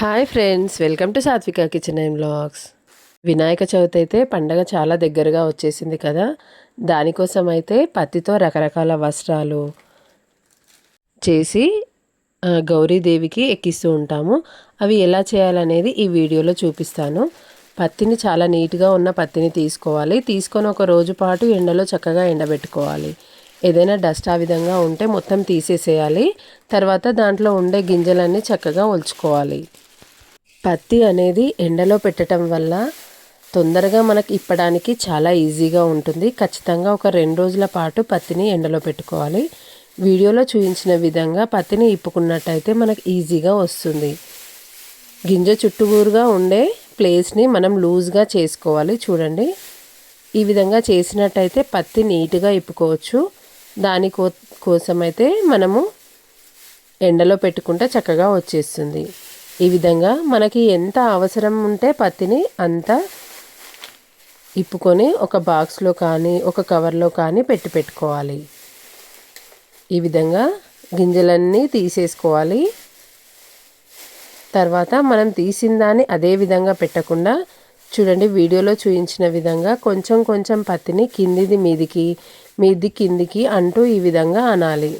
Hi friends welcome to Satvika kitchen and blogs. Vinayaka Chavithi అయితే పండగ చాలా దగ్గరగా వచ్చేసింది కదా. దానికోసం అయితే పత్తితో రకరకాల వస్త్రాలు చేసి గౌరీదేవికి ఎక్కిస్తూ ఉంటాము. అవి ఎలా చేయాలనేది ఈ వీడియోలో చూపిస్తాను. పత్తిని చాలా నీట్గా ఉన్న పత్తిని తీసుకోవాలి. తీసుకొని ఒక రోజు పాటు ఎండలో చక్కగా ఎండబెట్టుకోవాలి. ఏదైనా డస్ట్ ఆ విధంగా ఉంటే మొత్తం తీసేసేయాలి. తర్వాత దాంట్లో ఉండే గింజలన్నీ చక్కగా ఒలుచుకోవాలి. పత్తి అనేది ఎండలో పెట్టడం వల్ల తొందరగా మనకి ఇప్పడానికి చాలా ఈజీగా ఉంటుంది. ఖచ్చితంగా ఒక రెండు రోజుల పాటు పత్తిని ఎండలో పెట్టుకోవాలి. వీడియోలో చూపించిన విధంగా పత్తిని ఇప్పుకున్నట్టయితే మనకు ఈజీగా వస్తుంది. గింజ చుట్టూరుగా ఉండే ప్లేస్ని మనం లూజ్గా చేసుకోవాలి. చూడండి. ఈ విధంగా చేసినట్టయితే పత్తి నీట్గా ఇప్పుకోవచ్చు. దాని కో కోసమైతే మనము ఎండలో పెట్టుకుంటే చక్కగా వచ్చేస్తుంది. ఈ విధంగా మనకి ఎంత అవసరం ఉంటే పత్తిని అంత ఇప్పుకొని ఒక బాక్స్లో కానీ ఒక కవర్లో కానీ పెట్టి పెట్టుకోవాలి. ఈ విధంగా గింజలన్నీ తీసేసుకోవాలి. తర్వాత మనం తీసిన దాన్ని అదే విధంగా పెట్టకుండా చూడండి వీడియోలో చూపించిన విధంగా కొంచెం కొంచెం పత్తిని కిందిది మీదికి మీది కిందికి అంటూ ఈ విధంగా అనాలి.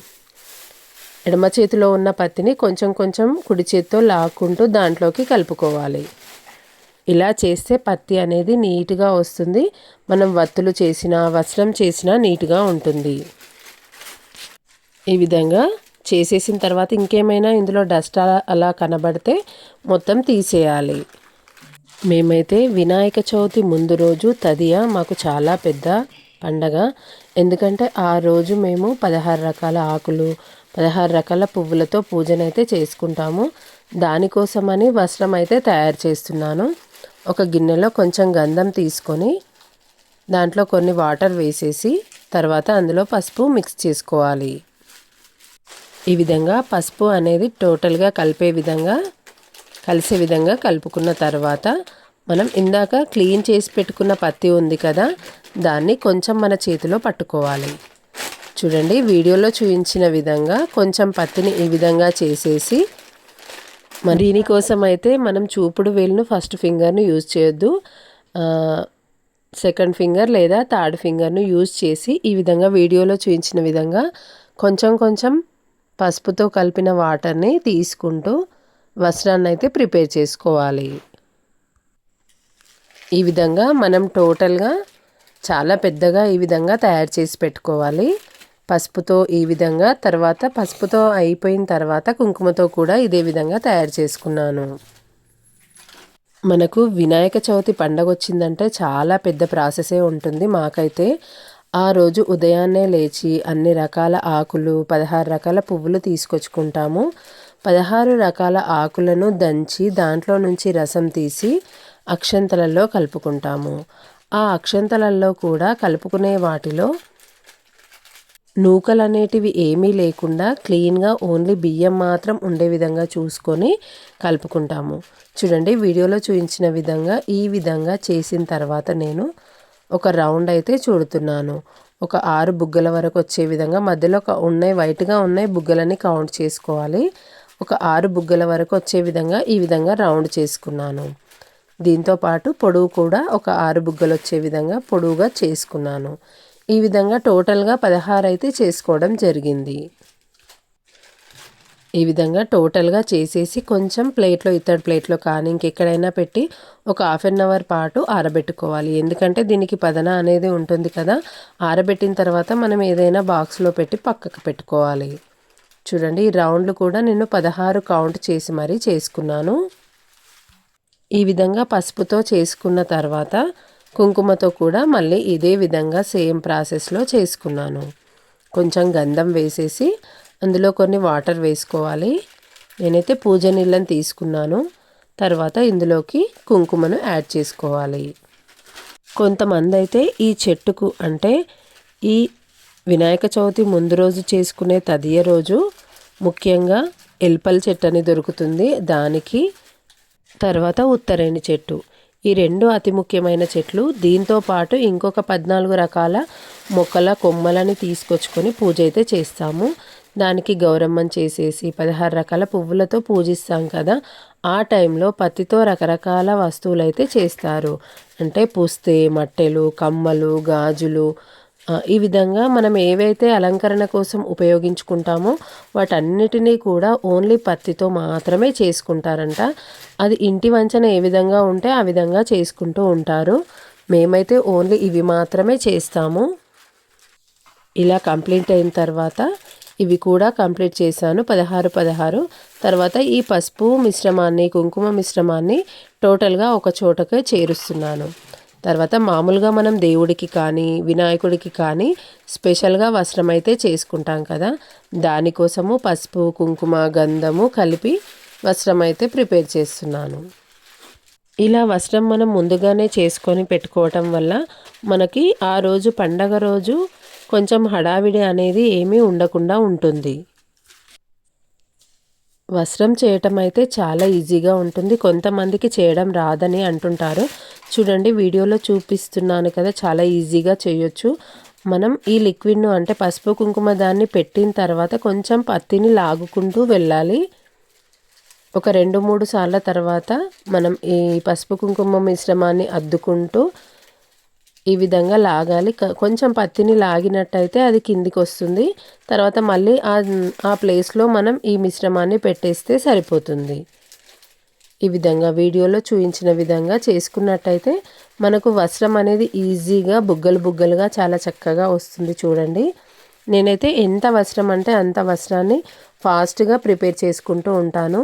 ఎడమ చేతిలో ఉన్న పత్తిని కొంచెం కొంచెం కుడి చేతితో లాక్కుంటూ దాంట్లోకి కలుపుకోవాలి. ఇలా చేస్తే పత్తి అనేది నీట్గా వస్తుంది. మనం వత్తులు చేసినా వస్త్రం చేసినా నీట్గా ఉంటుంది. ఈ విధంగా చేసేసిన తర్వాత ఇంకేమైనా ఇందులో డస్ట్ అలా అలా కనబడితే మొత్తం తీసేయాలి. మేమైతే వినాయక చవితి ముందు రోజు తదియ మాకు చాలా పెద్ద పండగ. ఎందుకంటే ఆ రోజు మేము పదహారు రకాల ఆకులు పదహారు రకాల పువ్వులతో పూజనైతే చేసుకుంటాము. దానికోసమని వస్త్రం అయితే తయారు చేస్తున్నాను. ఒక గిన్నెలో కొంచెం గంధం తీసుకొని దాంట్లో కొన్ని వాటర్ వేసేసి తర్వాత అందులో పసుపు మిక్స్ చేసుకోవాలి. ఈ విధంగా పసుపు అనేది టోటల్గా కలిపే విధంగా కలిసే విధంగా కలుపుకున్న తర్వాత మనం ఇందాక క్లీన్ చేసి పెట్టుకున్న పత్తి ఉంది కదా దాన్ని కొంచెం మన చేతిలో పట్టుకోవాలి. చూడండి. వీడియోలో చూపించిన విధంగా కొంచెం పత్తిని ఈ విధంగా చేసేసి మరి దీనికోసం అయితే మనం చూపుడు వేలును ఫస్ట్ ఫింగర్ను యూజ్ చేయొద్దు. సెకండ్ ఫింగర్ లేదా థర్డ్ ఫింగర్ను యూజ్ చేసి ఈ విధంగా వీడియోలో చూపించిన విధంగా కొంచెం కొంచెం పసుపుతో కలిపిన వాటర్ని తీసుకుంటూ వస్త్రాన్ని అయితే ప్రిపేర్ చేసుకోవాలి. ఈ విధంగా మనం టోటల్గా చాలా పెద్దగా ఈ విధంగా తయారు చేసి పెట్టుకోవాలి. పసుపుతో ఈ విధంగా తర్వాత పసుపుతో అయిపోయిన తర్వాత కుంకుమతో కూడా ఇదే విధంగా తయారు చేసుకున్నాను. మనకు వినాయక చవితి పండగ వచ్చిందంటే చాలా పెద్ద ప్రాసెసే ఉంటుంది మాకైతే. ఆ రోజు ఉదయాన్నే లేచి అన్ని రకాల ఆకులు పదహారు రకాల పువ్వులు తీసుకొచ్చుకుంటాము. పదహారు రకాల ఆకులను దంచి దాంట్లో నుంచి రసం తీసి అక్షంతలలో కలుపుకుంటాము. ఆ అక్షంతలలో కూడా కలుపుకునే వాటిలో నూకలు అనేటివి ఏమీ లేకుండా క్లీన్గా ఓన్లీ బియ్యం మాత్రం ఉండే విధంగా చూసుకొని కలుపుకుంటాము. చూడండి వీడియోలో చూపించిన విధంగా ఈ విధంగా చేసిన తర్వాత నేను ఒక రౌండ్ అయితే చూడుతున్నాను. ఒక ఆరు బుగ్గల వరకు వచ్చే విధంగా మధ్యలో ఒక ఉన్నాయి వైట్గా ఉన్నాయి బుగ్గలని కౌంట్ చేసుకోవాలి. ఒక ఆరు బుగ్గల వరకు వచ్చే విధంగా ఈ విధంగా రౌండ్ చేసుకున్నాను. దీంతో పాటు పొడవు కూడా ఒక ఆరు బుగ్గలు వచ్చే విధంగా పొడవుగా చేసుకున్నాను. ఈ విధంగా టోటల్గా పదహారు అయితే చేసుకోవడం జరిగింది. ఈ విధంగా టోటల్గా చేసేసి కొంచెం ప్లేట్లో ఇతడి ప్లేట్లో కానీ ఇంకెక్కడైనా పెట్టి ఒక హాఫ్ అన్ అవర్ పాటు ఆరబెట్టుకోవాలి. ఎందుకంటే దీనికి పదన అనేది ఉంటుంది కదా. ఆరబెట్టిన తర్వాత మనం ఏదైనా బాక్స్లో పెట్టి పక్కకు పెట్టుకోవాలి. చూడండి ఈ రౌండ్లు కూడా నేను పదహారు కౌంట్ చేసి మరీ చేసుకున్నాను. ఈ విధంగా పసుపుతో చేసుకున్న తర్వాత కుంకుమతో కూడా మళ్ళీ ఇదే విధంగా సేమ్ ప్రాసెస్లో చేసుకున్నాను. కొంచెం గంధం వేసేసి అందులో కొన్ని వాటర్ వేసుకోవాలి. నేనైతే పూజ నీళ్ళని తీసుకున్నాను. తర్వాత ఇందులోకి కుంకుమను యాడ్ చేసుకోవాలి. కొంతమంది అయితే ఈ చెట్టుకు అంటే ఈ వినాయక చవితి ముందు రోజు చేసుకునే తదియ రోజు ముఖ్యంగా ఎల్పల్ చెట్టు అని దొరుకుతుంది. దానికి తర్వాత ఉత్తరేణి చెట్టు. ఈ రెండు అతి ముఖ్యమైన చెట్లు దీంతో పాటు ఇంకొక పద్నాలుగు రకాల మొక్కల కొమ్మలని తీసుకొచ్చుకొని పూజ అయితే చేస్తాము. దానికి గౌరమ్మని చేసేసి పదహారు రకాల పువ్వులతో పూజిస్తాం కదా. ఆ టైంలో పత్తితో రకరకాల వస్తువులు అయితే చేస్తారు. అంటే పుస్తే మట్టెలు కమ్మలు గాజులు ఈ విధంగా మనం ఏవైతే అలంకరణ కోసం ఉపయోగించుకుంటామో వాటన్నిటినీ కూడా ఓన్లీ పత్తితో మాత్రమే చేసుకుంటారంట. అది ఇంటి వంచన ఏ విధంగా ఉంటే ఆ విధంగా చేసుకుంటూ ఉంటారు. మేమైతే ఓన్లీ ఇవి మాత్రమే చేస్తాము. ఇలా కంప్లీట్ అయిన తర్వాత ఇవి కూడా కంప్లీట్ చేశాను. పదహారు పదహారు. తర్వాత ఈ పసుపు మిశ్రమాన్ని కుంకుమ మిశ్రమాన్ని టోటల్గా ఒక చోటకే చేరుస్తున్నాను. తర్వాత మామూలుగా మనం దేవుడికి కానీ వినాయకుడికి కానీ స్పెషల్గా వస్త్రం అయితే చేసుకుంటాం కదా. దానికోసము పసుపు కుంకుమ గంధము కలిపి వస్త్రం అయితే ప్రిపేర్ చేస్తున్నాను. ఇలా వస్త్రం మనం ముందుగానే చేసుకొని పెట్టుకోవటం వల్ల మనకి ఆ రోజు పండగ రోజు కొంచెం హడావిడి అనేది ఏమీ ఉండకుండా ఉంటుంది. వస్త్రం చేయటం అయితే చాలా ఈజీగా ఉంటుంది. కొంతమందికి చేయడం రాదని అంటుంటారు. చూడండి వీడియోలో చూపిస్తున్నాను కదా చాలా ఈజీగా చేయొచ్చు. మనం ఈ లిక్విడ్ను అంటే పసుపు కుంకుమ దాన్ని పెట్టిన తర్వాత కొంచెం పత్తిని లాగుకుంటూ వెళ్ళాలి. ఒక రెండు మూడు సార్ల తర్వాత మనం ఈ పసుపు కుంకుమ మిశ్రమాన్ని అద్దుకుంటూ ఈ విధంగా లాగాలి. కొంచెం పత్తిని లాగినట్టయితే అది కిందికి వస్తుంది. తర్వాత మళ్ళీ ఆ ప్లేస్లో మనం ఈ మిశ్రమాన్ని పెట్టేస్తే సరిపోతుంది. ఈ విధంగా వీడియోలో చూపించిన విధంగా చేసుకున్నట్టయితే మనకు వస్త్రం అనేది ఈజీగా బుగ్గలు బుగ్గలుగా చాలా చక్కగా వస్తుంది చూడండి. నేనైతే ఎంత వస్త్రం అంటే అంత వస్త్రాన్ని ఫాస్ట్గా ప్రిపేర్ చేసుకుంటూ ఉంటాను.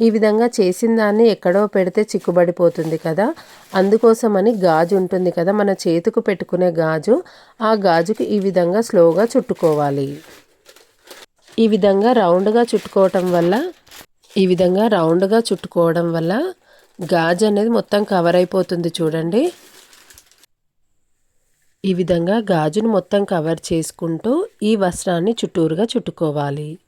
ఈ విధంగా చేసిన దాన్ని ఎక్కడో పెడితే చిక్కుబడిపోతుంది కదా. అందుకోసమని గాజు ఉంటుంది కదా మన చేతుకు పెట్టుకునే గాజు. ఆ గాజుకు ఈ విధంగా స్లోగా చుట్టుకోవాలి. ఈ విధంగా రౌండ్గా చుట్టుకోవటం వల్ల ఈ విధంగా రౌండ్గా చుట్టుకోవడం వల్ల గాజు అనేది మొత్తం కవర్ అయిపోతుంది చూడండి. ఈ విధంగా గాజును మొత్తం కవర్ చేసుకుంటూ ఈ వస్త్రాన్ని చుట్టూరుగా చుట్టుకోవాలి.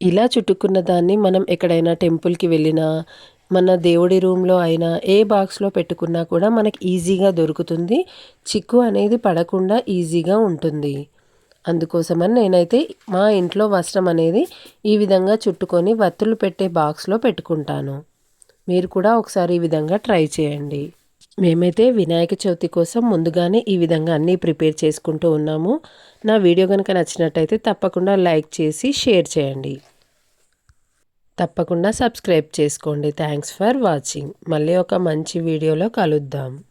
ఇలా చుట్టుకున్న దాన్ని మనం ఎక్కడైనా టెంపుల్కి వెళ్ళినా మన దేవుడి రూమ్లో అయినా ఏ బాక్స్లో పెట్టుకున్నా కూడా మనకి ఈజీగా దొరుకుతుంది. చిక్కు అనేది పడకుండా ఈజీగా ఉంటుంది. అందుకోసమని నేనైతే మా ఇంట్లో వస్త్రం అనేది ఈ విధంగా చుట్టుకొని వత్తులు పెట్టే బాక్స్లో పెట్టుకుంటాను. మీరు కూడా ఒకసారి ఈ విధంగా ట్రై చేయండి. మేమైతే వినాయక చవితి కోసం ముందుగానే ఈ విధంగా అన్నీ ప్రిపేర్ చేసుకుంటూ ఉన్నాము. నా వీడియో కనుక నచ్చినట్టయితే తప్పకుండా లైక్ చేసి షేర్ చేయండి. తప్పకుండా సబ్స్క్రైబ్ చేసుకోండి. Thanks for watching. మళ్ళీ ఒక మంచి వీడియోలో కలుద్దాం.